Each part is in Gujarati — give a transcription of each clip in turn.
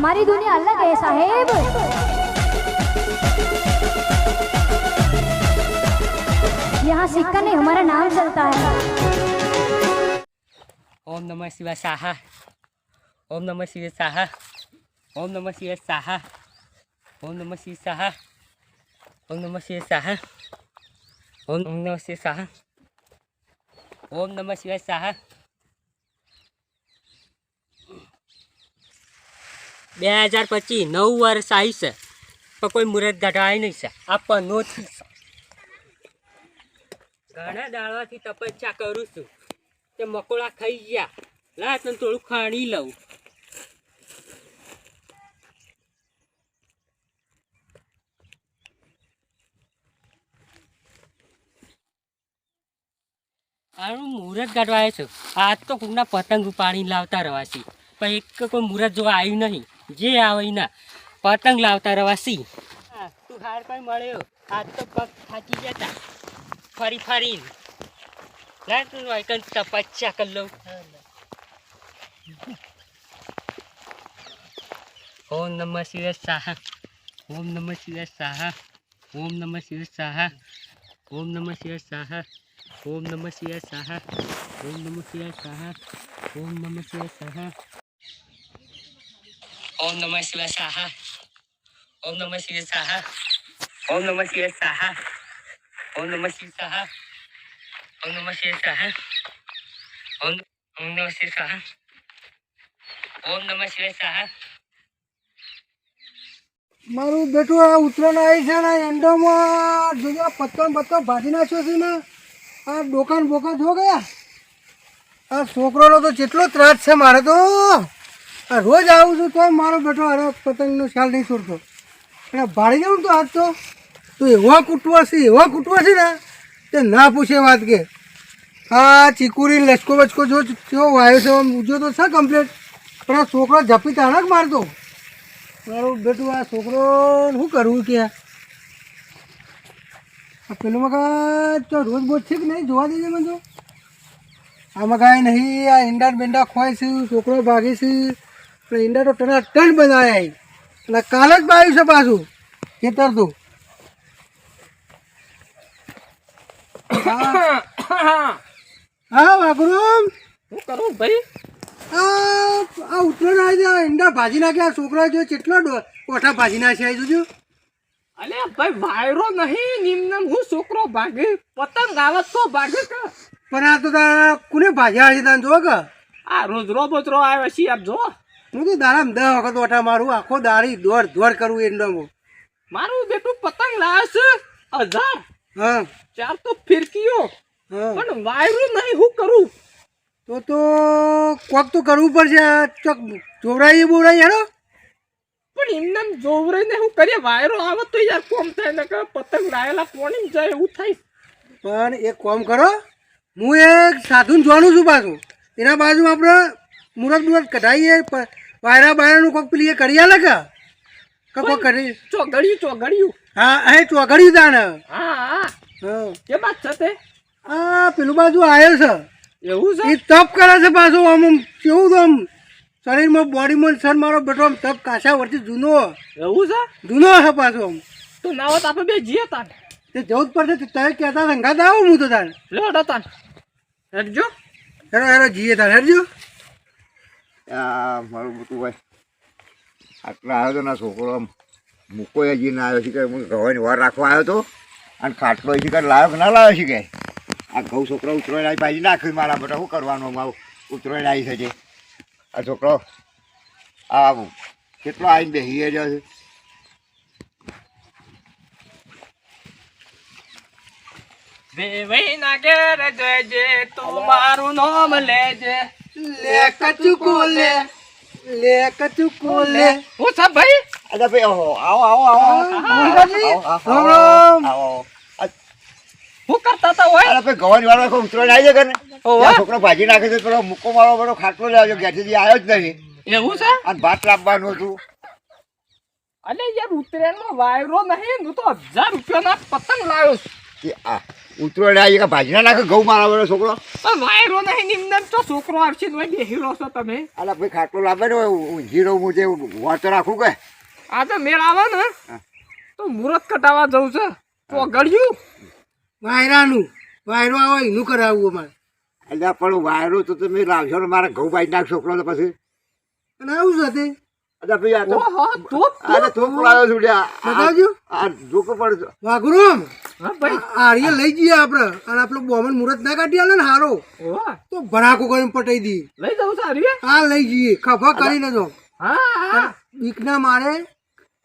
हमारी दुनिया अलग है, साहेब। यहाँ सिक्का नहीं, हमारा नाम चलता है। ओम नमः शिवाय साहा। ओम नमः शिवाय साहा। ओम नमः शिवाय साहा। ओम नमः शिव साहा। ओम नमः शिवाय साहा। ओम नमः शिवाय साहा। ओम नमः शिवाय साहा। બે હજાર પચીસ, નવ વર્ષ આવી છે. પણ કોઈ મુહૂર્ત ગઢાય નહીં છે. આ પનોથી છે ઘણા દાળવાથી તપસ્યા કરું છું. તે મકોડા ખાઈ ગયા. લા તને થોડું ખાણી લઉં. આનું મુહૂર્ત કાઢવા આવ્યો છું. આજ તો કોઈના પતંગ પાણી લાવતા રવાસી પણ એક કોઈ મુહૂર્ત જોવા આવ્યું નહીં. જે આવે ના પતંગ લાવતા રવાસી તું હાર પણ મળ્યો. આજ તો પગ થાકી ગયા ફરી ફરી લા તું વાયકન લઉં. ઓમ નમઃ શિવાય સાહા ઓમ નમઃ શિવાય સાહા ઓમ નમઃ શિવાય સાહા ઓમ નમઃ શિવાય સાહા ઓમ નમઃ શિવાય સાહા ઓમ નમઃ શિવાય સાહા ઓમ નમઃ શિવાય સાહા ઓમ નમઃ શિવાય સાહા ઓમ નમઃ શિવાય સાહા ઓમ નમઃ શિવાય સાહા ઓમ નમઃ શિવાય સાહા ઓમ નમઃ શિવાય સાહા ઓમ ઓમ નમઃ શિવાય સાહા ઓમ નમઃ શિવાય સાહા મારું બેટું આ ઉત્તરાયણ આવી છે ને એન્ડોમાં જોજો આ પત્તો ભાજી નાખ્યો છે ને, આ દુકાન બોકાન જો ગયા. આ છોકરોનો તો જેટલો ત્રાસ છે મારે તો. આ રોજ આવું છું તો મારો બેટો અરે પતંગનો ખ્યાલ નહીં છોડતો. અને ભાડી જાઉં તો આજ તો. તું એવા કૂટવા છે, એવા કૂટવા છે ને, તે ના પૂછે વાત કે આ ચીકુરી લચકો બચકો જો કેવો વાયો છે, આમ તો છે કમ્પ્લેટ પણ આ છોકરો ઝપી તાણક મારતો. મારું બેટું આ છોકરો શું કરવું કે? આ પેલું મગા તો રોજ બોજ છે કે નહીં, જોવા દેજે મને તો. આમાં કાંઈ નહીં, આ ઈંડા બેંડા ખોય છે, છોકરો ભાગે છે. એટલે ઈંડા તો ટના ટન બનાવ્યા એટલે કાલ જ બાવ્યું છે પાછું ખેતર તો. હા. વાઘરુમ. શું કરું ભાઈ? આ ઉતરણ આવી જાય ઈંડા ભાજી નાખ્યા છોકરા જો કેટલો કોઠા ભાજી નાખ્યા આવી જોજો. અલે ભાઈ વાયરો નહીં નિમ્ન હું છોકરો ભાગે પતંગ આવત તો ભાગે કે? પણ આ તો તારા કોને ભાજ્યા છે તને જો કે. આ રોજ રોબોતરો આવ્યા છીએ આપ જો હું તો દાડામાં દસ વખત ઓઠા મારું આખો દાડી દોડ દોડ કરવું એંડામાં મારું બેટું પતંગ લાવે છે હજાર. હા. ચાર તો ફિરકીઓ. હા. પણ વાયરું નહીં હું કરું? તો તો કોક તો કરવું પડશે ચોક જોવરાઈ બોવરાઈ હેડો. પણ એમને જોવરાઈને હું કરીએ વાયરો આવે તો યાર કોમ થાય ને પતંગ લાયેલા કોણી જાય એવું થાય. પણ એક કોમ કરો હું એક સાધુને જોવાનું છું પાછું. એના બાજુ આપણે મુરત મુરત કઢાઈએ વાયરા બાયરાનું કોક પેલી એ કરી આલે કે? કોક કરી? ચોગડ્યું ચોગડ્યું હા એ ચોઘડ્યું તાને હા કે બાત છે તે? આ પેલું બાજુ આવ્યો છે. એવું છે? એ તપ કરે છે પાછું આમ કેવું તો આમ? શરીરમાં બોડીમાં સર મારો બેટો આમ તપ કાશા વર્ષથી જૂનો એવું છે? જૂનો છે પાછો આમ. તો ના હોત આપણે બે જીએ તાન તે જવું જ પડશે તમે કહેતા આવું હું તો તાન હેડજો. હેરો હેરો જીએ તાર હેરજો આ મારું બધું ભાઈ. આટલા આવ્યો હતો ના છોકરો આમ મૂકો હજી ના આવ્યો છે કે હું ગવાની વાર રાખવા આવ્યો તો. અને ખાટલો હજી કે લાવ્યો ના લાવ્યો છે કે? આ ઘઉં છોકરો ઉતરોય આવી પાછી નાખ્યું મારા માટે. શું કરવાનું મારું ઉતરોય આવી છે આ છોકરો આ કેટલો આવીને બેસી ગયો છે? વેવાઈ ના ઘેર જજે તું મારું નામ લેજે. લે કચુકો લે લે કચુકો લે હું છે ભાઈ? અરે ભાઈ ઓહો આવો આવો આવો. આવો, રામ રામ. આવો. હું કરતા હતા હોય? અરે ભાઈ ગવાની વાળો ઉતરોય આવી જાય. આ છોકરો ભાજી નાખે છે પેલો મૂકો મારો બધો ખાટલો લેજો ઘેરથી આવ્યો જ નહીં. એવું છે? અને ભાત લાવવાનું હતું. અલે યાર ઉત્તરાયણમાં વાયરો નહીં હું તો હજાર રૂપિયાના પતંગ લાવ્યો. છું કે આ ઉતરો લે આ ભાજી ના નાખે ઘઉં મારા છોકરો. વાયરો નહીં નિમદન તો છોકરો આવશે ને ઓય રહો છો તમે. અલા ભાઈ ખાટલો લાવે ને જીરો હું જે વાંચો રાખું કે? આ તો મેળ આવે ને. તો મુહૂર્ત કટાવા જવું છે. તો ગળ્યું વાયરાનું. વાયરો આવે એનું કરાવવું અમારે. એટલે પણ વાયરો તો તમે લાવશો ને મારા ઘઉં ભાઈ નાખ છોકરો તો પછી. અને આવું છે અલા ભાઈ આ તો તો આ તો થોપડો આવ્યો છું લ્યા. આ- બતાવજો આ જોકો પણ વાઘુરામ આર્ય લઈ જઈએ આપણે. અને આપણો બોમન મુરત ના કાઢી આલે ને હારો. તો ભરાકો કરીને પટાઈ દી. લઈ જવું છે હા લઈ જઈએ. ખભા કરીને જો હા હા. બીકના મારે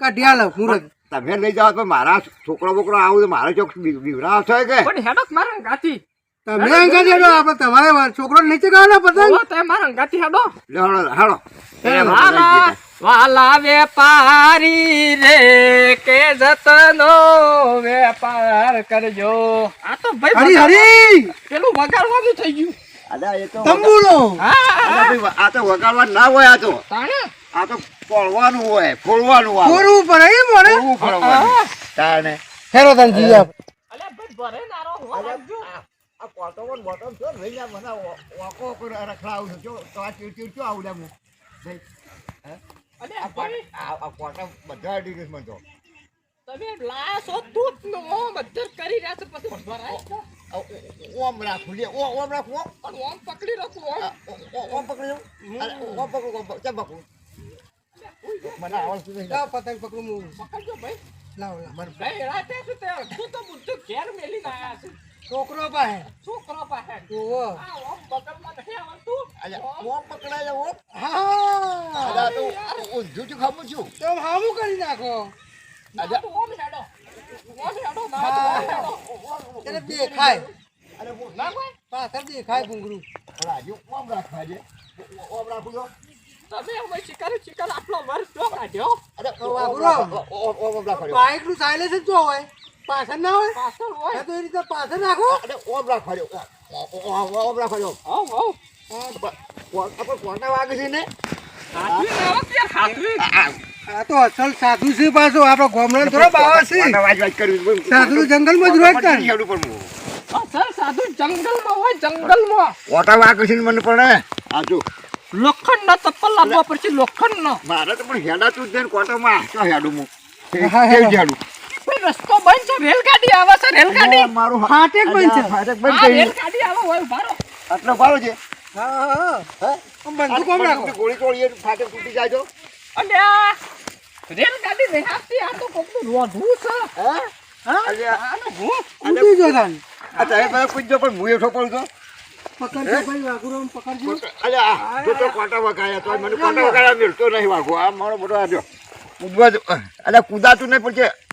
કાઢી આલે મુહૂર્ત તમે લઈ જાઓ તો મારા છોકરો બોકરો આવું તો મારે ચોક બીવરાવ છે કે? પણ હેડો મારા ગાતી તમે અંગા દેડો આપણે તમારે છોકરો નીચે ગાવાનો પતંગ. ઓહો તે મારા ગાતી હેડો. હાલો હાલો વાલા વાલા વેપારી રે કે જતનો વેપાર કરજો. આ તો ભાઈ હરી પેલું વગાડવાનું થઈ ગયું. અલા તંબુલો આ તો વગાડવા ના હોય આ તો. આ તો પડવાનું હોય ફોડવાનું હોય કોરવું પડે એમ મને ફોડવું પડવાનું. તાણે. હેરો તન જી આપ અલે ભાઈ ભરે નારો હો રાખજો આ બોટમ બોટમ તો લઈ જા મને કરે રખડાવું છું જો તો આ ચીડ ચીડ શું આવું લાગું ભાઈ અલે આ બોટમ બધા અડી ગયું મને તો તમે લાસો દૂધ નો મધર કરી રહ્યા છો પછી છે. ઓમ રાખું લે ઓમ રાખું ઓમ. ઓમ પકડી રાખું ઓમ. ઓમ પકડી લઉં. ઓમ પકડું ઓમ. પકડું. મને આવડતું નહીં. લાવ પતંગ પકડું હું પકડજો ભાઈ લાવ લાવ ભાઈ રાતે શું તે તું તો બધું ઘેર મેલીને આયા છે છોકરો પાસે. છોકરો પાસે. ઓમ બગલમાં અલ્યા, ઓમ. પકડાય ઓમ. હા. અલ્યા, તો ઊંધું જ ખાવું છું. તો હામું કરી નાખો. તો ઓમ હેડો ઓમ હેડો ના તો ઓમ હેડો એટલે દેખાય. અરે, ના કોઈ? પાછળ દેખાય અલા, હજી ઓમ રાખવા છે. ઓમ રાખું છો. તમે અમે શિકાર આપણો વર્ષ જો કાઢ્યો. અરે. બાઇકનું સાયલેન્સ જો હોય. પાછળ ના હોય? પાછળ હોય. તો એ રીતે પાછળ નાખો અને ઓમ રાખવા. ઓમ- રાખવા દો. આપણે કોણના વાગે છે ને? આ તો અસલ સાધુ છે પાછો. આપણો ગોમડા થોડો બાવા છે. સાધુ જંગલમાં જ રોજ. હેડું. અસલ સાધુ જંગલમાં હોય જંગલમાં. ઓટા વાગે છે મને પડે આ જો. લોખંડ નો ચપ્પલ લાવવા પડશે લોખંડ નો મારે તો પણ હેડાતું જ નહીં કોટામાં. હેડું હું? હેડો. રસ્તો બંધ છે? રેલગાડી આવે છે રેલગાડી? મારું ફાટેક બંધ છે. ફાટેક બંધ થઈ રેલગાડી આવે હોય ઉભારો. આટલો ભારો છે. હા હા હા. રાખો? ગોળી તો ફાટેક તૂટી જાય અને રેલગાડી નહીં આપતી આ તો કોકનું રોધવું છે? હે? હા? અલ્યા, આનું જો તાન. આ બધા પૂછજો પણ હું એઠો પડું તો. પકડજો ભાઈ વાઘુરો આમ પકડજો અલ્યા જો તો કોટા વગાડ્યા તો. મને કોટા વગાડ્યા મિલતો નહીં વાગો આ મારો મોટો આજો કૂદવા અલ્યા કૂદાતું નહીં પણ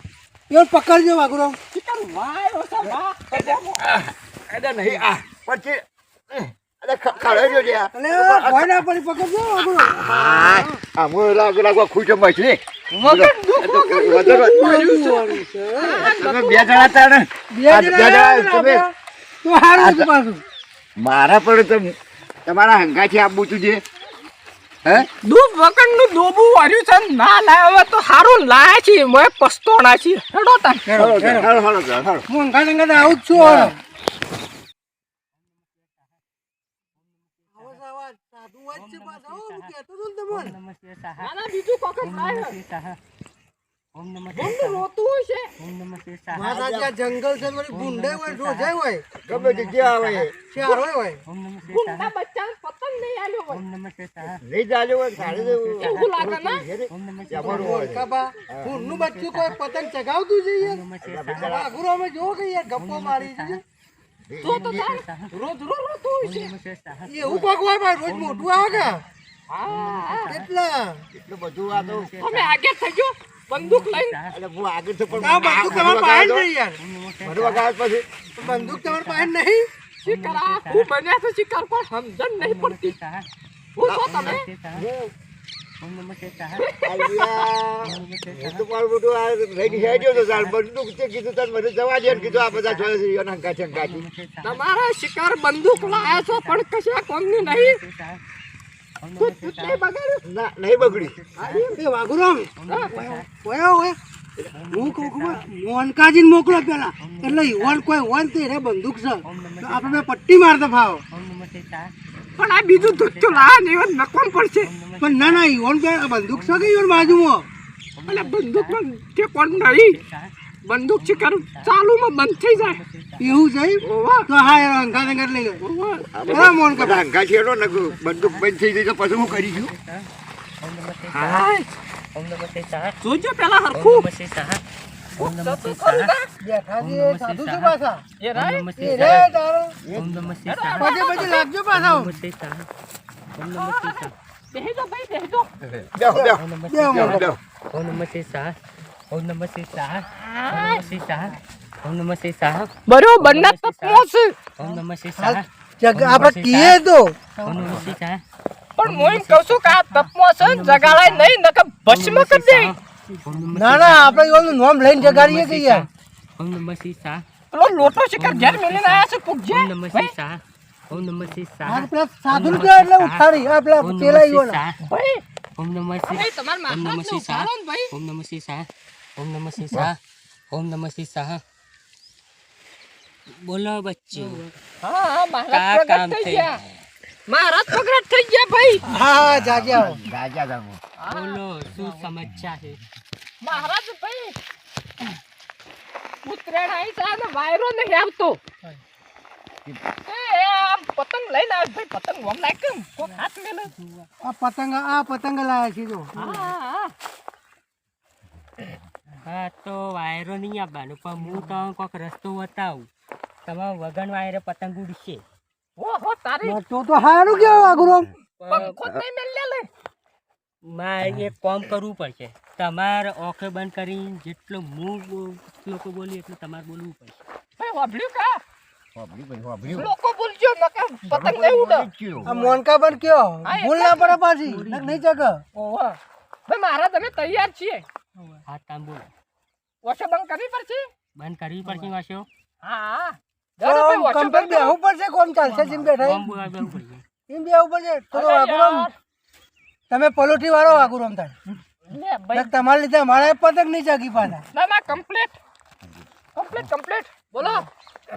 એ પકડજો વાઘુરો. આમ. ચિકન વાયો છે વા નહીં આ પછી. જો મારા પણ તમારા હંગાથી આપવું છું છે. હે? દૂધ વગરનું દોબું વાર્યું છે ને ના લાવે તો સારું લાયા છે મેં પસ્તોણા છે. હેડો હું આવું છું હવે. આવો છે અવાજ. સાધુ વાત છે પાછા, હું કહેતો હતો તમને. નમસ્તે સાહા ના ના બીજું કોક લાય. નમસ્તે સાહા ઓમ નમસ્તે ગમનું રોતું હોય ઓમ નમસ્તે સાહા વાત જંગલ છે વળી ભૂંડાઈ હોય રોજાઈ હોય ગમે જગ્યા આવે ચાર હોય હોય ઓમ નમસ્તે ગુંડા સાહા પતંગ નહીં આલ્યો હોય ઓમ નમસ્તે સાહા નહીં ચાલ્યો હોય સાડી એવું લાગે ને ઓમ નમસ્તે જબરું હોય કાબા, ભૂંડનું બચ્ચું કોઈ પતંગ ચગાવતું છે યાર. સાહા વાઘુરો અમે જો કે યાર ગપ્પો મારી છે તો તો રોજ રોજ રોતું એવું ભગવાન ભાઈ રોજ મોટું આવે કે હા કેટલા એટલું બધું આ તો તમે આગળ થઈ ગયો બંદૂક લઈને એટલે હું આગળ તો પણ બંદૂક તમારી પાસે નહીં યાર. મને વગાડ પછી. બંદૂક તમારી પાસે નહીં? શિકાર હું બન્યા છે શિકાર પણ સમજણ નહીં પડતી. હું છો તમે તો તો તે તમારા શિકાર બંદૂક લાયા છો પણ કશા કોમની નહીં. નહીં મોનકાજીને મોકલો પેલા એટલે યુવાન કોઈ હોય તો એને બંદૂક છે તો આપણે પટ્ટી મારતા શિવાય પણ આ બીજું ધોત્યો લા ને એવા નકોમ પડશે પણ ના ના યુવાન બંદૂક છે કે યુવાન બાજુમાં? એટલે બંદૂક પણ તે કોણ નહીં? બંદૂક છે કરું ચાલુમાં બંધ થઈ જાય. એવું છે ઓવા. તો હા એ અંગા અંગા લઈ લો. બરા મોન કા હંગા છેડો ને બંદૂક બંધ થઈ જાય તો પછી હું કરીશું ઓમ નમઃ શિવાય હાય. ઓમ નમઃ શિવાય જોજો પેલા ઓમ હરખું. નમઃ શિવાય ઓમ નમઃ જતું શિવાય. ખરું બેઠા છે સાધુ છે પાછા એ નમઃ એ રે શિવાય. તારો. ઓમ નમઃ શિવાય. પછી પછી લાગજો પાછા ઓમ નમઃ શિવાય. ઓમ નમઃ શિવાય. બેહી ભાઈ બેહી જાઓ. બેહો બેહો. ઓમ નમઃ બેહો, શિવાય. ઓમ નમઃ શિવાય. ઓમ નમઃ શિવાય. ઓમ નમઃ શિવાય ઓમ નમઃ શિવાય બરોબર ના તત્વો છે ઓમ નમઃ શિવાય જગ આપણે કીએ તો ઓમ નમઃ શિવાય પણ હું એમ કહું છું કે આ તપમાં છે ને જગાડાય નહીં નકર ભસ્મ કરી દે ના ના આપણે ઈવનનું નામ લઈને જગાડીએ કે યાર ઓમ નમઃ શિવાય પેલો લોટો શિકાર ઘેર મેલીને આયા છે પૂગજે ઓમ નમઃ શિવાય ઓમ નમઃ શિવાય આ પેલા સાધુ કે એટલે ઉઠાડી આ પેલા પેલા શિવાય ભાઈ ઓમ નમઃ ભાઈ શિવાય તમારા ઓમ નમઃ શિવાય ઉઠાડો ને ભાઈ ઓમ નમઃ શિવાય ઓમ નમઃ શિવાય ઓમ નમઃ શિવાય બોલો બચ્ચો. હા હા મહારાજ પ્રગટ થઈ થઈ ગયા. મહારાજ પ્રગટ થઈ ગયા ભાઈ. હા જાગ્યા જાગ્યા આવો બોલો શું સમસ્યા છે? મહારાજ ભાઈ ઉત્તરાયણ આવી છે અને વાયરો નહીં આવતો. એ આમ પતંગ લઈને આવ ભાઈ પતંગ ઓમ લાગ કોક હાથ મેલે આ પતંગ આ પતંગ લાયા છે જો. હા હા તો વાયરો નહીં આપવાનું પણ હું તો કોઈક રસ્તો બતાવું. તમારા વગન વાયરે પતંગ ઉડશે. ઓહો તારી તો તો હારું કેવું આગળ પંખો નહીં મેલ્યા લે મારે એક કામ કરવું પડશે. તમારે ઓખે બંધ કરીને જેટલું હું લોકો બોલી એટલું તમારે બોલવું પડશે. ભાઈ વાભળ્યું કા? વાપર્યું ભાઈ વાપર્યું લોકો બોલજો નકર પતંગ નહીં ઉડે. આ મોનકા પણ કયો? ભૂલ ના પડે પાછી. નહીં જગ. ઓહો. ભાઈ મહારાજ અમે તૈયાર છીએ. હા તમે બોલો વોશો બંધ કરવી પડશે? બંધ કરવી પડશે વાંચો હા. ચાલો પર વોશો. બેહવું પડશે? કોમ ચાલશે જીમ બેઠા કોમ બેવું પડશે. જીમ બેહવું પડશે? તો તો અરે તમે પલોઠી વાળો લે ભાઈ. તમારા લીધે મારે પતંગ નહીં જાગી પાછા. ના ના કમ્પ્લીટ કમ્પ્લીટ કમ્પ્લીટ બોલો.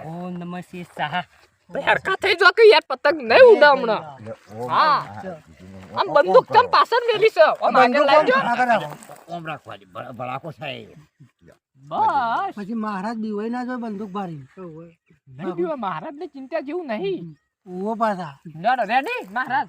ઓમ નમસ્તે શાહ ભાઈ થઈ જો કે યાર પતંગ નહીં ઉડા હમણાં હા. આમ બંદૂક તમ પાછળ મેલી છે. આમ આગળ લાવજો. ઓમ રાખવાની ભ- ભડાકો થાય. બસ. પછી મહારાજ બીવાઈ ના જો બંદૂક ભારી. નહીં બીવા મહારાજ ને ચિંતા જેવું નહીં. ઓ પાછા. લડો રેડી મહારાજ.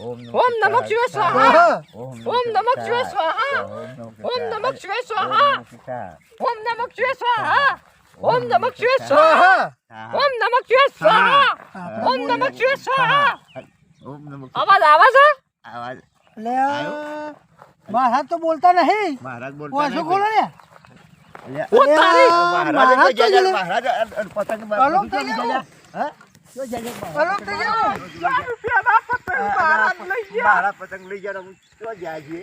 ઓમ નમઃ શિવાય સ્વાહા ઓમ નમઃ શિવાય સ્વાહા ઓમ નમઃ શિવાય સ્વાહા ઓમ નમઃ શિવાય સ્વાહા ઓમ નમઃ શિવાય સ્વાહા ઓમ નમઃ શિવાય સ્વાહા ઓમ નમઃ શિવાય સ્વાહા ઓમ નમઃ અવાજ આવે છે આવાજ લે મહારાજ તો બોલતા નહીં મહારાજ બોલતા નહીં ખોલો ને અલ્યા, ઓ તારી મહારાજ તો જજે. મહારાજ પતંગ અલોપ થઈ બધું ગયો. જજે. હા? અલોપ થઈ ગયો ચાર રૂપિયાના પતંગ મહારાજ પતંગ લઈ ગયા હું ક્યાં ગયા છીએ?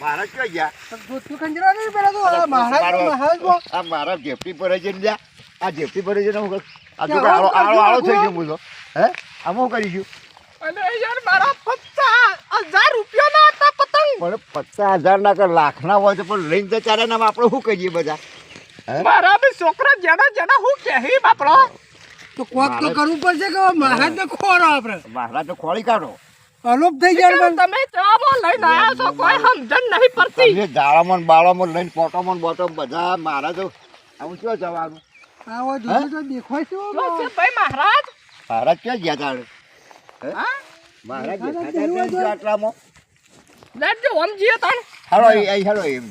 મહારાજ ક્યાં ગયા? ધોતિયું ખંજરા નહીં પેલા તો? મહારાજ મહારાજ આ મારા જેફટી પર છે ને આ જેફટી પર હું આ જો આળો આળો આળો થઈ ગયો બોલો હે? આમ હું કરી ગયું? યાર મારા પચાસ હજાર રૂપિયાના હતા પતંગ. પણ પચાસ હજાર ના લાખ ના હોય તો પણ લઈને તો ચાલે ને આપણે શું કહીએ બધા? મારા બી છોકરા જેના જેના હું કહી બાપડો તો કોક તો કરવું પડશે કે મહારાજ ને ખોરો આપણે મહારાજ ને ખોળી કાઢો. અલોપ થઈ જાય તમે ચામો લઈને આવ્યા છો કોઈ સમજણ નહીં પડતી. તમે દાળામાં બાળામાં લઈને પોટોમાં બોટો બધા મારા તો આવું શું જવાનું? આવો જોજો તો દેખાય છે ભાઈ મહારાજ? મહારાજ ક્યાં ગયા તાણે? હા? મહારાજ મહારાજ આટલામાં. લેટજો ઓમ જીએ તાણ. હાલો એ હાલો એમ